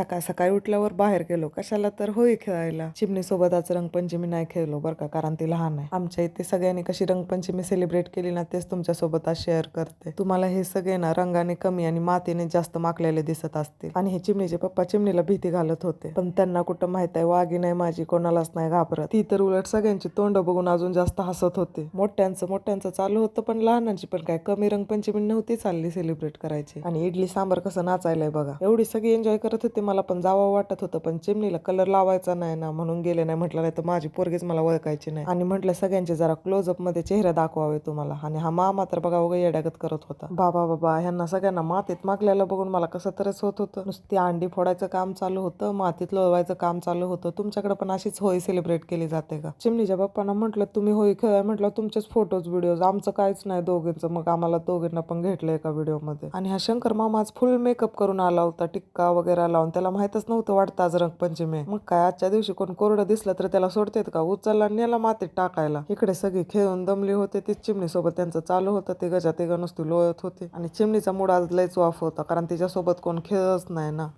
सकाळ सकाळी उठल्यावर बाहेर गेलो. कशाला तर होळी खेळायला. चिमणीसोबत आज रंगपंचमी नाही खेळलो बरं का कारण ती लहान आहे. आमच्या इथे सगळ्यांनी कशी रंगपंचमी सेलिब्रेट केली ना तेच तुमच्यासोबत आज शेअर करते. तुम्हाला हे सगळे ना रंगाने कमी आणि मातीने जास्त माकलेले दिसत असतील. आणि हे चिमणीचे पप्पा चिमणीला भीती घालत होते. पण त्यांना कुठं माहीत आहे वाघी नाही माझी कोणालाच नाही घाबरत. ती तर उलट सगळ्यांची तोंड बघून अजून जास्त हसत होते. मोठ्यांचं मोठ्यांचं चालू होतं पण लहानांची पण काय कमी रंगपंचमी नव्हती चालली सेलिब्रेट करायची. आणि इडली सांबर कसं नाचायलंय बघा. एवढी सगळी एन्जॉय करत होते मला पण जावं वाटत होतं पण चिमणीला कलर लावायचा नाही ना म्हणून गेले नाही. म्हटलं नाही तर माझी पोरगीच मला ओळखायची नाही. आणि म्हटलं सगळ्यांचे जरा क्लोजअपमध्ये चेहरा दाखवावे तुम्हाला. आणि हा मामा तर बघा वगैरे येड्यागत करत होता. बाबा बाबा ह्यांना सगळ्यांना मातीत मागल्याला बघून मला कसं तरच होत होतं? नुसती अंडी फोडायचं काम चालू होतं मातीत लोळवायचं काम चालू होतं. तुमच्याकडे पण अशीच होळी सेलिब्रेट केली जाते का? चिमणीच्या बाप्पांना म्हटलं तुम्ही होळी खेळाय म्हटलं तुमचेच फोटोज व्हिडिओज आमचं काहीच नाही दोघींचं. मग आम्हाला दोघींना पण घेतलं एका व्हिडिओमध्ये आणि हा शंकर मामाच फुल मेकअप करून आला होता टिक्का वगैरे लावून. त्याला माहीतच नव्हतं वाटतं आज रंगपंचमी. आहे. मग काय आजच्या दिवशी कोण कोरडं दिसलं तर त्याला सोडतेत का? उचलला आणि नेला मातीत टाकायला. इकडे सगळी खेळून दमली होते. ती चिमणी सोबत त्यांचं चालू होतं. ते गजा ते नुसती लोळत होते. आणि चिमणीचा मूड आज लयच ऑफ होता. कारण तिच्यासोबत कोण खेळच नाही ना.